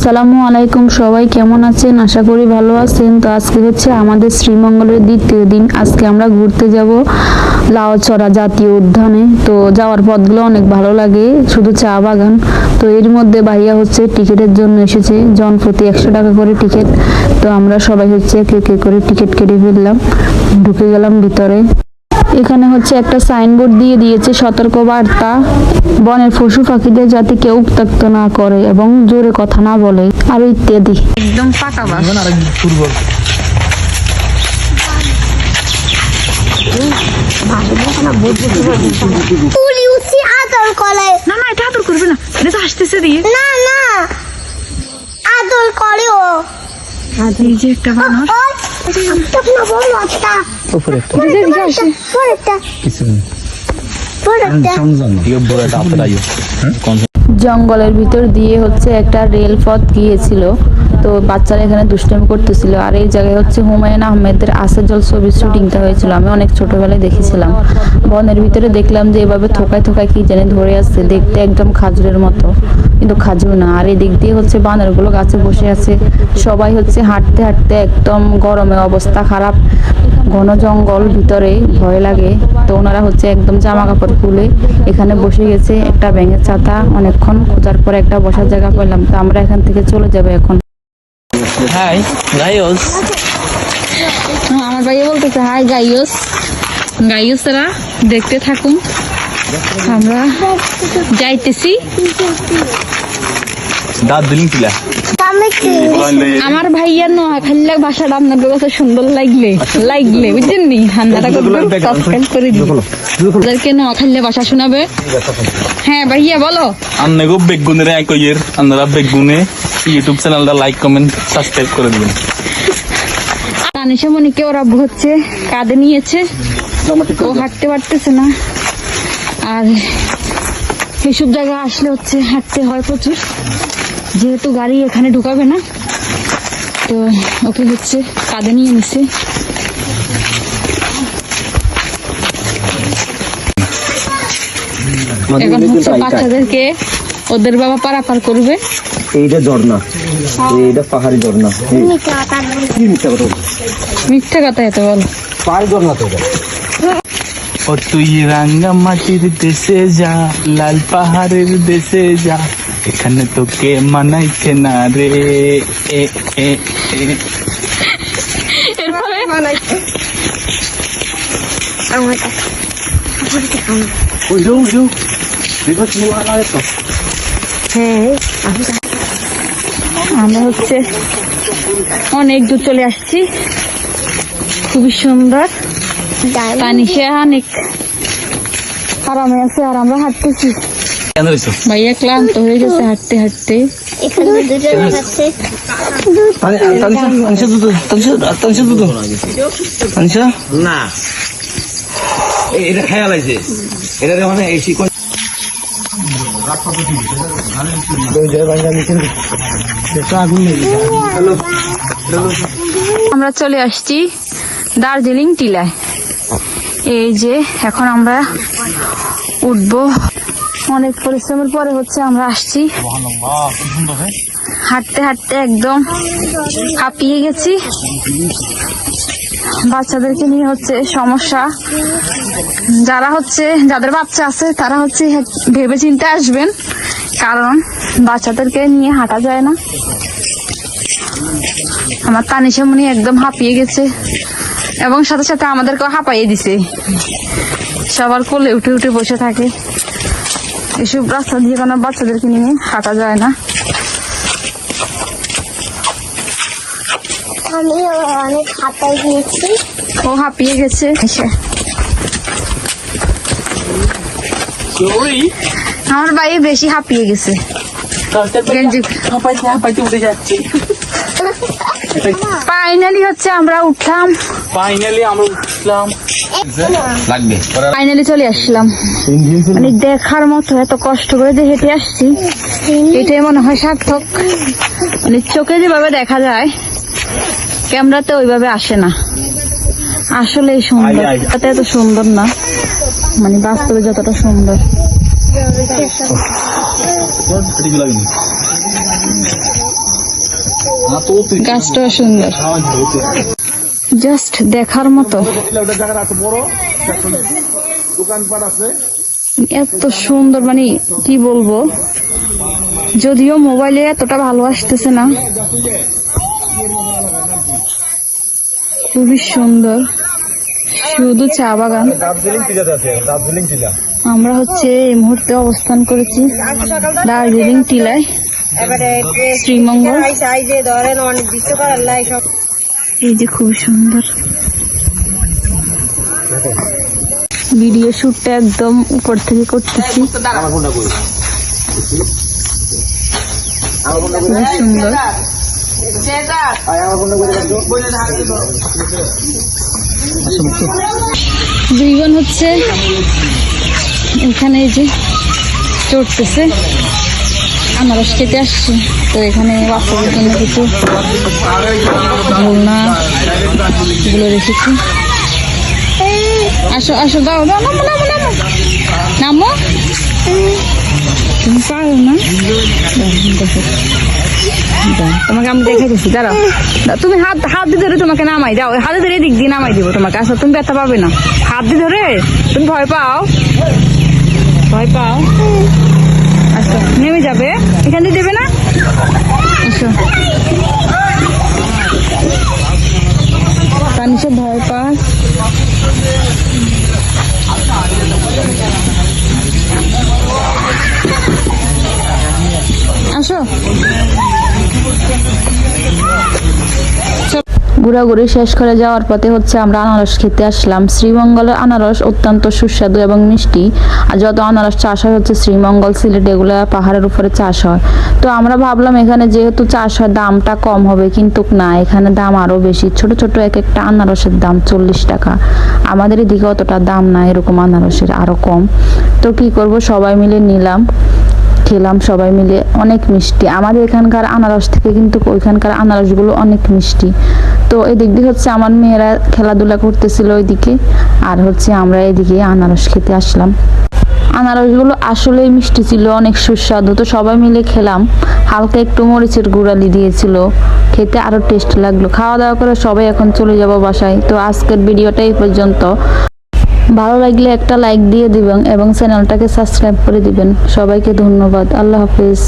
আসসালামু আলাইকুম, সবাই কেমন আছেন? আশা করি ভালো আছেন। তো আজকে হচ্ছে আমাদের শ্রীমঙ্গলের দ্বিতীয় দিন। আজকে আমরা ঘুরতে যাব লাউচড়া জাতীয় উদ্যানে। তো যাওয়ার পথগুলো অনেক ভালো লাগে, শুধু চা বাগান। তো এর মধ্যে ভাইয়া হচ্ছে টিকিটের জন্য এসেছে জন প্রতি একশো টাকা করে টিকিট। তো আমরা সবাই হচ্ছে কে কে করে টিকিট কেটে ফেললাম। ঢুকে গেলাম ভিতরে। এখানে হচ্ছে একটা সাইনবোর্ড দিয়ে দিয়েছে সতর্ক বার্তা বনের পশু পাখিদের যাতে কেউ উত্ত্যক্ত না করে এবং জোরে কথা না বলে আর ইত্যাদি একদম পাকা বাস আদর করে না না এটা আদর করবে না এটা তো আসতেছে দিয়ে না না আদর করে ও এই যে একটা বানর উপরে একটা। কিছু কোন জঙ্গলের ভিতর দিয়ে হচ্ছে একটা রেলপথ গিয়েছিল। তো বাচ্চারা এখানে দুষ্টামি করতেছিল। আর এই জায়গায় হচ্ছে হুমায়ুন আহমেদের আসে জল ছবির শুটিংটা হয়েছিল। আমি অনেক ছোটবেলায় দেখেছিলাম। বনের ভিতরে দেখলাম যে এভাবে থোকায় থোকায় কি জানি ধরে আসছে, দেখতে একদম খাজুরের মতো। কিন্তু খাজুর না। আর এদিক দিয়ে হচ্ছে বানরগুলো গাছে বসে আছে। সবাই হচ্ছে হাঁটতে হাঁটতে একদম গরমে অবস্থা খারাপ। ঘন জঙ্গল ভিতরে ভয় লাগে। তো ওনারা হচ্ছে একদম জামা কাপড় খুলে এখানে বসে গেছে। একটা ব্যাঙের ছাতা। অনেকক্ষণ খোঁজার পরে একটা বসার জায়গা পেলাম। তো আমরা এখান থেকে চলে যাব এখন। হাই গাইস আমার ভাইয়া বলতেছে হাই গাইস গাইসরা দেখতে থাকুন। আমরা যাইতেছি। দাঁত দিলিং কিলা আমার ভাইয়ার নোয়াখালীর ভাষাটা আপনাদের কাছে সুন্দর লাগলে লাগলে বুঝছেন নি? ঠান্ডাটা সাবস্ক্রাইব করে দিন। ওদেরকে নোয়াখালীর ভাষা শোনাবে। হ্যাঁ ভাইয়া বলো। আন্নে গো এক ইয়ের আপনারা বেগুনে ইউটিউব চ্যানেলটা লাইক কমেন্ট সাবস্ক্রাইব করে দিবেন। তানিশা মনিকে ওরা হচ্ছে কাঁধে নিয়েছে। ও হাঁটতে পারতেছে না। আর এইসব জায়গায় আসলে হচ্ছে হাঁটতে হয় প্রচুর। যেহেতু গাড়ি এখানে ঢুকাবে না তো ওকে হচ্ছে কাঁধে নিয়ে নিছে। এখন হচ্ছে বাচ্চাদেরকে ওদের বাবা পারাপার করবে। এইটা ঝর্ণা। এইটা পাহাড়ি ঝর্ণা। মিথ্যা কথা মিথ্যা এত বল। পাহাড়ি ঝর্ণা তো ও তুই রাঙ্গা মাটির দেশে যা লাল পাহাড়ের দেশে যা। এখানে তোকে মানাইছে না রে। এ এ এরপরে? আমার কাছে। ওই হ্যাঁ আমরা হচ্ছে অনেক দূর চলে আসছি। খুবই সুন্দর। দারুণ। তানিশা অনেক। আরামে আছে আর আমরা হাঁটতেছি। কেন রইছো ভাইয়া ক্লান্ত হয়ে গেছে হাঁটতে হাঁটতে। এটা খেয়াল আছে। এটা মানে এই আমরা চলে আসছি দার্জিলিং টিলায়। এই যে এখন আমরা উঠবো অনেক পরিশ্রমের পরে হচ্ছে আমরা আসছি। হাঁটতে হাঁটতে একদম হাঁপিয়ে গেছি। বাচ্চাদেরকে নিয়ে হচ্ছে সমস্যা। যারা হচ্ছে যাদের বাচ্চা আছে তারা হচ্ছে ভেবে চিন্তে আসবেন। কারণ বাচ্চাদেরকে নিয়ে হাঁটা যায় না। আমার তানিশা মনি একদম হাঁপিয়ে গেছে। এবং সাথে সাথে আমাদেরকেও হাঁপাইয়ে দিছে। সবার কোলে উঠে উঠে বসে থাকে। এসব রাস্তা দিয়ে কোনো বাচ্চাদেরকে নিয়ে হাঁটা যায় না? আমি অনেক হাতায় গিয়েছি ও হাঁপিয়ে গেছে। আমার ভাই বেশি হাঁপিয়ে গেছে। ফাইনালি হচ্ছে আমরা উঠলাম। ফাইনালি আমরা উঠলাম লাগবে। ফাইনালি চলে আসলাম। মানে দেখার মতো এত কষ্ট করে যে হেঁটে আসছি এটাই মনে হয় সার্থক। মানে চোখে যেভাবে দেখা যায় ক্যামেরাতে ওইভাবে আসে না। আসলে সুন্দর। এত সুন্দর না। মানে বাস্তবে যতটা সুন্দর। গাছটাও সুন্দর। জাস্ট দেখার মতো। এত সুন্দর মানে কি বলব? যদিও মোবাইলে এতটা ভালো আসতেছে না। খুবই সুন্দর। শুধু চা বাগান। আমরা হচ্ছে এই মুহূর্তে অবস্থান করেছি দার্জিলিং টিলায়, শ্রীমঙ্গল। এই যে খুব সুন্দর। ভিডিও শুটটা একদম উপর থেকে করতেছি। সুন্দর। হচ্ছে এখানে এই যে চড়তেছে। আনারস খেতে আসছি। তো এখানে বাচ্চাদের জন্য কিছু ঝোলনা এগুলো রেখেছি। আসো আসো, দাও দাও, নামো নামো নামো। নামো? তুমি পারো না? তোমাকে আমি দেখে দিচ্ছি দাঁড়াও তুমি হাত হাত দিয়ে ধরে তোমাকে নামাই, দাও, হাতে ধরে এদিক দিয়ে নামাই দিব তোমাকে। আসো, তুমি ব্যথা পাবে না। হাত দিয়ে ধরে, তুমি ভয় পাও? ভয় পাও? নেমে যাবে? এখান দিয়ে দেবে না? আসো। তানিশা ভয় পাস আসো। ঘোরাঘুরি শেষ করে যাওয়ার পথে হচ্ছে আমরা আনারস খেতে আসলাম। শ্রীমঙ্গলের আনারস অত্যন্ত সুস্বাদু এবং মিষ্টি। আর যত আনারস চাষ হয় হচ্ছে শ্রীমঙ্গল সিলেট এগুলো পাহাড়ের উপরে চাষ হয়। তো আমরা ভাবলাম এখানে যেহেতু চাষ হয়, দামটা কম হবে, কিন্তু না, এখানে দাম আরও বেশি। ছোট ছোট এক একটা আনারসের দাম চল্লিশ টাকা। আমাদের এদিকে অতটা দাম না, এরকম আনারসের আরও কম। তো কি করব, সবাই মিলে নিলাম। খেলাম সবাই মিলে, অনেক মিষ্টি। আমাদের এখানকার আনারস থেকে কিন্তু ওইখানকার আনারসগুলো অনেক মিষ্টি। তো এদিক দিয়ে হচ্ছে আমার মেয়েরা খেলাধুলা করতেছিল ওইদিকে, আর হচ্ছে আমরা এদিকে আনারস খেতে আসলাম। আনারসগুলো আসলেই মিষ্টি ছিল, অনেক সুস্বাদু। তো সবাই মিলে খেলাম। হালকা একটু মরিচের গুঁড়ালি দিয়েছিল। খেতে আরও টেস্ট লাগল। খাওয়া দাওয়া করে সবাই এখন চলে যাব বাসায়। তো আজকের ভিডিওটা এই পর্যন্ত। ভালো লাগলে একটা লাইক দিয়ে দিবেন এবং চ্যানেলটাকে সাবস্ক্রাইব করে দিবেন। সবাইকে ধন্যবাদ। আল্লাহ হাফিজ।